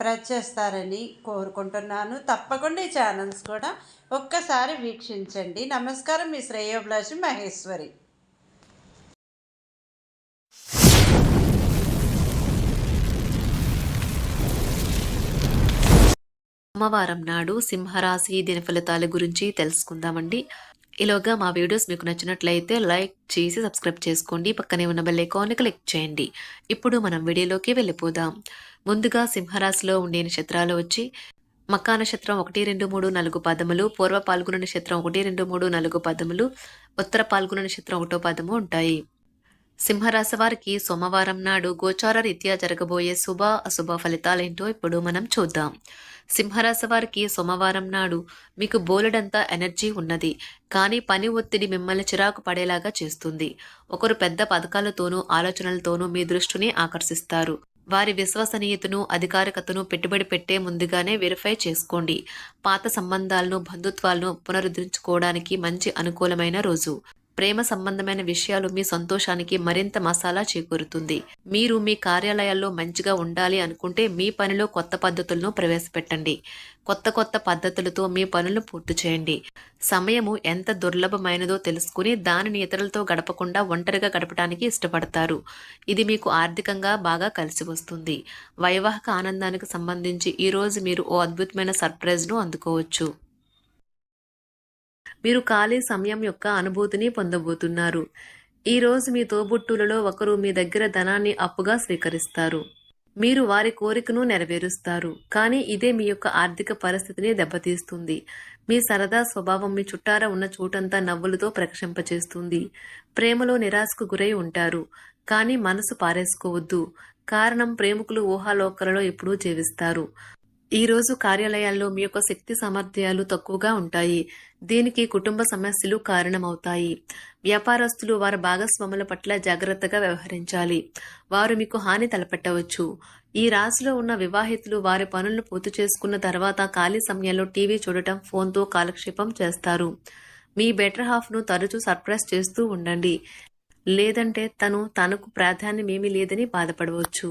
Press చేస్తారని కోరుకుంటున్నాను. తప్పకుండా ఈ ఛానల్స్ కూడా ఒక్కసారి వీక్షించండి. నమస్కారం మీ శ్రేయోభిలాషి మహేశ్వరి. సోమవారం నాడు సింహరాశి దిన ఫలితాల గురించి తెలుసుకుందామండి. ఈలోగా మా వీడియోస్ మీకు నచ్చినట్లయితే లైక్ చేసి సబ్స్క్రైబ్ చేసుకోండి. పక్కనే ఉన్న బెల్ ఐకాన్ని క్లిక్ చేయండి. ఇప్పుడు మనం వీడియోలోకి వెళ్ళిపోదాం. ముందుగా సింహరాశిలో ఉండే నక్షత్రాలు వచ్చి మక్కా నక్షత్రం ఒకటి రెండు మూడు నాలుగు పదములు పూర్వ పాల్గొన నక్షత్రం ఒకటి రెండు మూడు నాలుగు పదములు ఉత్తర పాల్గొన నక్షత్రం ఒకటో పదము ఉంటాయి. సింహరాశి వారికి సోమవారం నాడు గోచార రీత్యా జరగబోయే శుభ అశుభ ఫలితాలేంటో ఇప్పుడు మనం చూద్దాం. సింహరాశి వారికి సోమవారం నాడు మీకు బోలెడంత ఎనర్జీ ఉన్నది. కానీ పని ఒత్తిడి మిమ్మల్ని చిరాకు పడేలాగా చేస్తుంది. ఒకరు పెద్ద పథకాలతోనూ ఆలోచనలతోనూ మీ దృష్టిని ఆకర్షిస్తారు. వారి విశ్వసనీయతను అధికారికతను పెట్టుబడి పెట్టే ముందుగానే వెరిఫై చేసుకోండి. పాత సంబంధాలను బంధుత్వాలను పునరుద్ధరించుకోవడానికి మంచి అనుకూలమైన రోజు. ప్రేమ సంబంధమైన విషయాలు మీ సంతోషానికి మరింత మసాలా చేకూరుతుంది. మీరు మీ కార్యాలయాల్లో మంచిగా ఉండాలి అనుకుంటే మీ పనిలో కొత్త పద్ధతులను ప్రవేశపెట్టండి. కొత్త కొత్త పద్ధతులతో మీ పనులను పూర్తి చేయండి. సమయము ఎంత దుర్లభమైనదో తెలుసుకుని దానిని ఇతరులతో గడపకుండా ఒంటరిగా గడపడానికి ఇష్టపడతారు. ఇది మీకు ఆర్థికంగా బాగా కలిసి వస్తుంది. వైవాహిక ఆనందానికి సంబంధించి ఈరోజు మీరు ఓ అద్భుతమైన సర్ప్రైజ్ను అందుకోవచ్చు. మీరు ఖాళీ సమయం యొక్క అనుభూతిని పొందబోతున్నారు. ఈ రోజు మీ తోబుట్టులలో ఒకరు మీ దగ్గర ధనాన్ని అప్పుగా స్వీకరిస్తారు. మీరు వారి కోరికను నెరవేరుస్తారు. కానీ ఇదే మీ యొక్క ఆర్థిక పరిస్థితిని దెబ్బతీస్తుంది. మీ సరదా స్వభావం మీ చుట్టార ఉన్న చోటంతా నవ్వులతో ప్రకశింపచేస్తుంది. ప్రేమలో నిరాశకు గురై ఉంటారు. కానీ మనసు పారేసుకోవద్దు. కారణం ప్రేమికులు ఊహాలోకలలో ఎప్పుడూ జీవిస్తారు. ఈరోజు కార్యాలయాల్లో మీ యొక్క శక్తి సామర్థ్యాలు తక్కువగా ఉంటాయి. దీనికి కుటుంబ సమస్యలు కారణమవుతాయి. వ్యాపారస్తులు వారి భాగస్వాముల పట్ల జాగ్రత్తగా వ్యవహరించాలి. వారు మీకు హాని తలపెట్టవచ్చు. ఈ రాశిలో ఉన్న వివాహితులు వారి పనులను పూర్తి చేసుకున్న తర్వాత ఖాళీ సమయంలో టీవీ చూడటం ఫోన్తో కాలక్షేపం చేస్తారు. మీ బెటర్ హాఫ్ను తరచూ సర్ప్రైజ్ చేస్తూ ఉండండి. లేదంటే తను తనకు ప్రాధాన్యం ఏమీ లేదని బాధపడవచ్చు.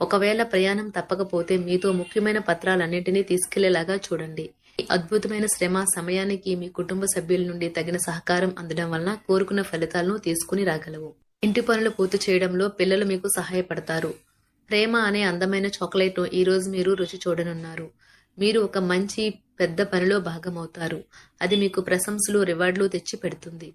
ఒకవేళ ప్రయాణం తప్పకపోతే మీతో ముఖ్యమైన పత్రాలన్నింటినీ తీసుకెళ్ళేలాగా చూడండి. ఈ అద్భుతమైన శ్రమ సమయానికి మీ కుటుంబ సభ్యుల నుండి తగిన సహకారం అందడం వలన కోరుకున్న ఫలితాలను తీసుకుని రాగలవు. ఇంటి పనులు పూర్తి చేయడంలో పిల్లలు మీకు సహాయపడతారు. ప్రేమ అనే అందమైన చాక్లెట్ను ఈరోజు మీరు రుచి చూడనున్నారు. మీరు ఒక మంచి పెద్ద పనిలో భాగమవుతారు. అది మీకు ప్రశంసలు రివార్డులు తెచ్చి పెడుతుంది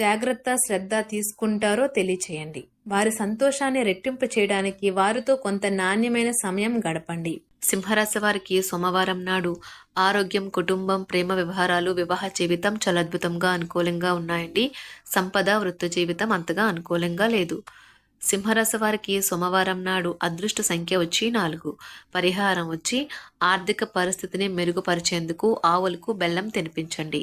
జాగ్రత్త శ్రద్ధ తీసుకుంటారో తెలియచేయండి. వారి సంతోషాన్ని రెట్టింపు చేయడానికి వారితో కొంత నాణ్యమైన సమయం గడపండి. సింహరాశి వారికి సోమవారం నాడు ఆరోగ్యం కుటుంబం ప్రేమ వ్యవహారాలు వివాహ జీవితం చాలా అద్భుతంగా అనుకూలంగా ఉన్నాయండి. సంపద వృత్తి జీవితం అంతగా అనుకూలంగా లేదు. సింహరాశి వారికి సోమవారం నాడు అదృష్ట సంఖ్య వచ్చి నాలుగు. పరిహారం వచ్చి ఆర్థిక పరిస్థితిని మెరుగుపరిచేందుకు ఆవులకు బెల్లం తినిపించండి.